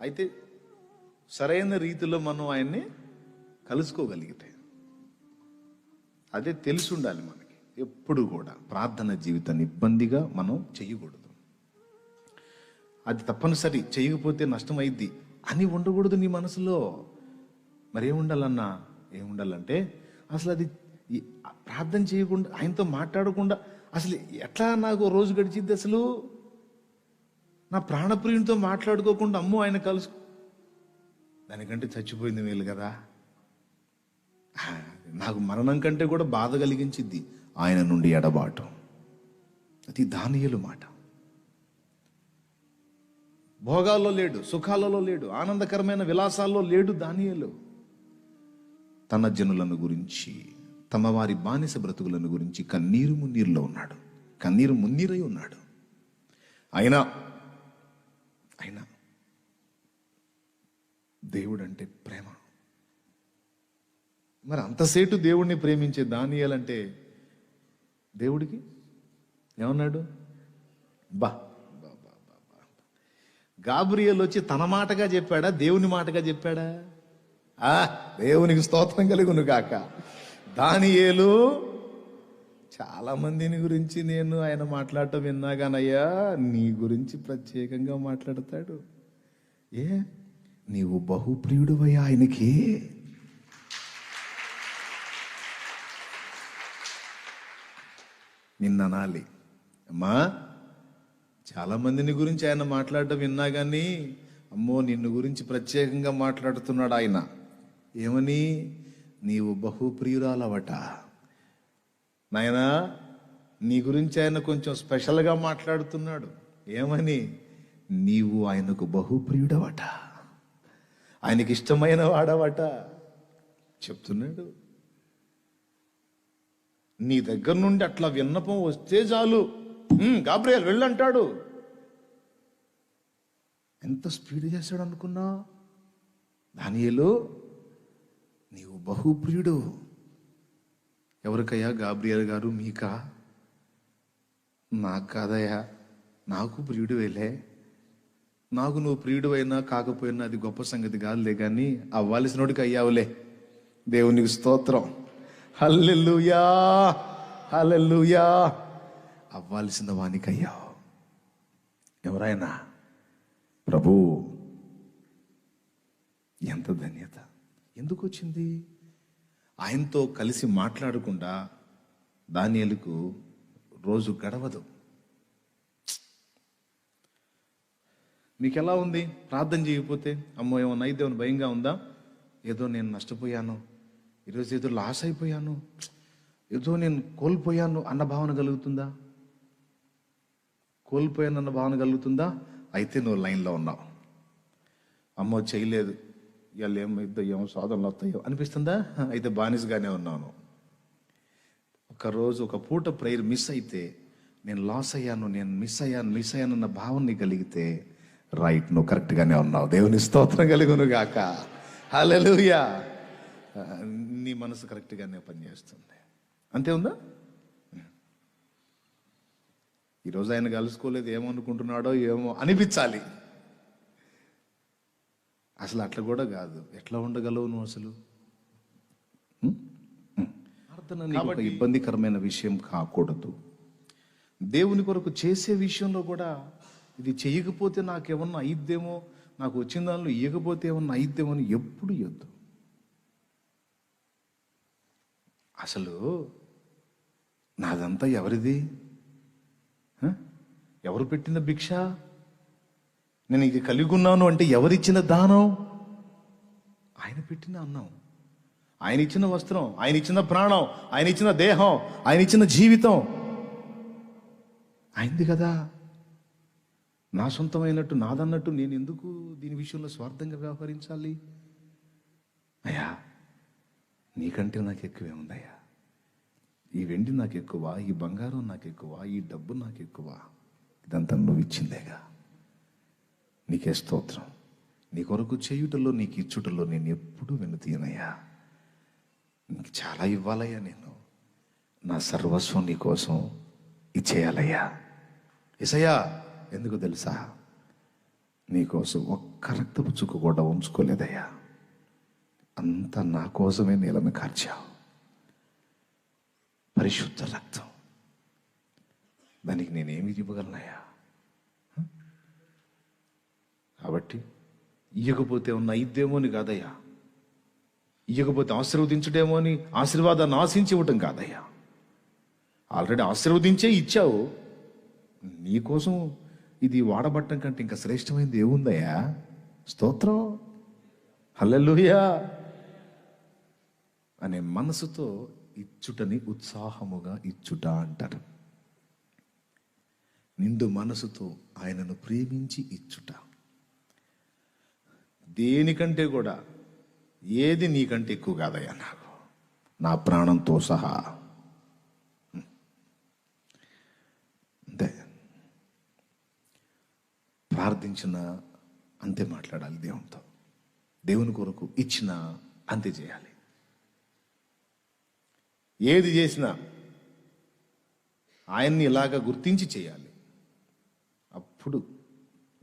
అయితే సరైన రీతిలో మనం ఆయన్ని కలుసుకోగలిగితే అదే తెలిసి ఉండాలి మనకి. ఎప్పుడు కూడా ప్రార్థన జీవితాన్ని ఇబ్బందిగా మనం చేయకూడదు. అది తప్పనిసరి చేయకపోతే నష్టం అయింది అని ఉండకూడదు నీ మనసులో. మరి ఏముండాలన్నా ఏముండాలంటే అసలు అది ప్రార్థన చేయకుండా ఆయనతో మాట్లాడకుండా అసలు ఎట్లా నాకు రోజు గడిచిద్ది అసలు? నా ప్రాణప్రియునితో మాట్లాడుకోకుండా అమ్మో ఆయన కలుసు. దానికంటే చచ్చిపోయింది మేలు కదా. నాకు మరణం కంటే కూడా బాధ కలిగించిద్ది ఆయన నుండి ఎడబాటు. అది దానియలు మాట. భోగాల్లో లేడు సుఖాలలో లేడు ఆనందకరమైన విలాసాల్లో లేడు దానియలు. తన జనులను గురించి తమ వారి బానిస బ్రతుకులను గురించి కన్నీరు మున్నీరులో ఉన్నాడు. కన్నీరు మున్నీరై ఉన్నాడు. అయినా దేవుడు అంటే ప్రేమ. మరి అంతసేటు దేవుణ్ణి ప్రేమించే దానియాలంటే దేవుడికి ఏమన్నాడు? బా బా, బా, బా, గాబ్రియల్ వచ్చి తన మాటగా చెప్పాడా? దేవుని మాటగా చెప్పాడా? ఆ దేవునికి స్తోత్రం కలుగును కాక దానియేలు చాలా మందిని గురించి నేను ఆయన మాట్లాడటం విన్నా కానయ్యా నీ గురించి ప్రత్యేకంగా మాట్లాడతాడు. ఏ? నీవు బహుప్రియుడువయ్యా ఆయనకి. నిన్ననాలి. అమ్మా చాలామందిని గురించి ఆయన మాట్లాడటం విన్నా కానీ అమ్మో నిన్ను గురించి ప్రత్యేకంగా మాట్లాడుతున్నాడు ఆయన. ఏమని? నీవు బహుప్రియురాలవట. నాయనా నీ గురించి ఆయన కొంచెం స్పెషల్గా మాట్లాడుతున్నాడు. ఏమని? నీవు ఆయనకు బహుప్రియుడవట. ఆయనకి ఇష్టమైన వాడవట. చెప్తున్నాడు. నీ దగ్గర నుండి అట్లా విన్నపం వస్తే చాలు. "ఉమ్, గాబ్రియల్ వెళ్ళంటాడు. ఎంత స్పీడ్ చేశాడు అనుకున్నా? దానియలు నీవు బహుప్రియుడు. ఎవరికయ్యా గాబ్రియల్ గారు మీకా? నాకు కాదయ్యా నాకు ప్రియుడు వెళ్ళే నాకు నువ్వు ప్రియుడు అయినా కాకపోయినా అది గొప్ప సంగతి కాదులే కానీ అవ్వాల్సినోడికి అయ్యావులే. దేవునికి స్తోత్రం. హల్లెల్లుయా హల్లెల్లుయా అవ్వాల్సిన వానికి అయ్యావు. ఎవరైనా? ప్రభు ఎంత ధన్యత. ఎందుకు వచ్చింది? ఆయనతో కలిసి మాట్లాడకుండా దానియలకు రోజు గడవదు. మీకు ఎలా ఉంది? ప్రార్థన చేయకపోతే అమ్మో ఏమన్నా అయితే ఏమైనా భయంగా ఉందా? ఏదో నేను నష్టపోయాను. ఈరోజు ఏదో లాస్ అయిపోయాను. ఏదో నేను కోల్పోయాను అన్న భావన కలుగుతుందా? కోల్పోయాను అన్న భావన కలుగుతుందా? అయితే నువ్వు లైన్లో ఉన్నావు. అమ్మో చేయలేదు. ఇవాళ ఏమైద్దో ఏమో సాధనలు వస్తాయో అనిపిస్తుందా? అయితే బానిసగానే ఉన్నాను. ఒకరోజు ఒక పూట ప్రేయర్ మిస్ అయితే నేను లాస్ అయ్యాను నేను మిస్ అయ్యాను మిస్ అయ్యాను అన్న భావన కలిగితే రైట్ నువ్వు కరెక్ట్గానే ఉన్నావు. దేవుని స్తోత్రం కలుగును గాక. హల్లెలూయా ఆ, నీ మనసు కరెక్ట్గానే పనిచేస్తుంది. అంతే ఉందా? ఈరోజు ఆయన కలుసుకోలేదు ఏమనుకుంటున్నాడో ఏమో అనిపించాలి. అసలు అట్లా కూడా కాదు. ఎట్లా ఉండగలవు నువ్వు అసలు. ప్రార్థన ఇబ్బందికరమైన విషయం కాకూడదు. దేవుని కొరకు చేసే విషయంలో కూడా ఇది చేయకపోతే నాకేమన్నా అయిద్దేమో? నాకు వచ్చిన దానిలో ఇవ్వకపోతే ఏమన్నా అయిద్దేమో అని ఎప్పుడు ఇవ్వద్దు అసలు నాదంతా ఎవరిది? ఎవరు పెట్టిన భిక్ష? నేను ఇది కలిగి ఉన్నాను అంటే ఎవరిచ్చిన దానం? ఆయన పెట్టిన అన్నం. ఆయన ఇచ్చిన వస్త్రం ఆయన ఇచ్చిన ప్రాణం ఆయన ఇచ్చిన దేహం ఆయన ఇచ్చిన జీవితం. అయింది కదా? నా సొంతమైనట్టు నాదన్నట్టు నేను ఎందుకు దీని విషయంలో స్వార్థంగా వ్యవహరించాలి? అయ్యా నీకంటే నాకు ఎక్కువే ఉందయ్యా. ఈ వెండి నాకు ఎక్కువ ఈ బంగారం నాకు ఎక్కువ ఈ డబ్బు నాకు ఎక్కువ ఇదంతా నువ్వు ఇచ్చిందేగా నీకే స్తోత్రం. నీ కొరకు చేయుటలో నీకు ఇచ్చుటలో నేను ఎప్పుడు వెనుతీయనయ్యా నీకు చాలా ఇవ్వాలయ్యా నేను. నా సర్వస్వం నీ కోసం ఇచ్చేయాలయ్యా. ఇసయ్యా ఎందుకు తెలుసా? నీకోసం ఒక్క రక్తపు చుక్క కూడా ఉంచుకోలేదయ్యా. అంత నా కోసమే నీళ్ళను కార్చావు. పరిశుద్ధ రక్తం. దానికి నేనేమి ఇవ్వగలనయ్యా? కాబట్టి ఇయ్యకపోతే ఉన్న ఇద్దేమో అని కాదయ్యా. ఇయ్యకపోతే ఆశీర్వదించడేమో అని ఆశీర్వాదాన్ని ఆశించి ఇవ్వటం కాదయ్యా. ఆల్రెడీ ఆశీర్వదించే ఇచ్చావు. నీకోసం ఇది వాడబట్టం కంటే ఇంకా శ్రేష్టమైనది ఏముందయ్యా? స్తోత్రం. హల్లెలుయా. అనే మనసుతో ఇచ్చుటని ఉత్సాహముగా ఇచ్చుట అంటారు. నిండు మనసుతో ఆయనను ప్రేమించి ఇచ్చుట. దేనికంటే కూడా ఏది నీకంటే ఎక్కువ కాదయ్యా నాకు? నా ప్రాణంతో సహా అంతే ప్రార్థించిన అంతే మాట్లాడాలి దేవునితో. దేవుని కొరకు ఇచ్చిన అంతే చేయాలి. ఏది చేసినా ఆయన్ని ఇలాగ గుర్తించి చేయాలి. అప్పుడు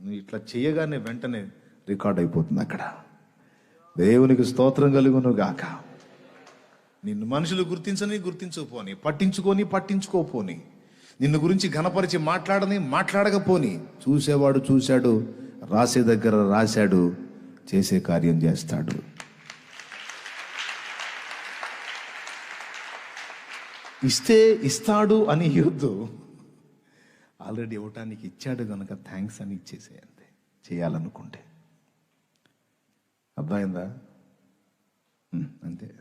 నువ్వు ఇట్లా చేయగానే వెంటనే రికార్డ్ అయిపోతుంది అక్కడ. దేవునికి స్తోత్రం కలుగును గాక నిన్ను మనుషులు గుర్తించని గుర్తించకపోని పట్టించుకొని పట్టించుకోపోని. నిన్ను గురించి ఘనపరిచి మాట్లాడని మాట్లాడకపోని. చూసేవాడు చూశాడు రాసే దగ్గర రాశాడు చేసే కార్యం చేస్తాడు. ఇస్తే ఇస్తాడు అని ఇవ్వద్దు ఆల్రెడీ ఇవ్వటానికి ఇచ్చాడు కనుక థ్యాంక్స్ అని ఇచ్చేసేయండి చేయాలనుకుంటే. అర్థమైందా? అంతే.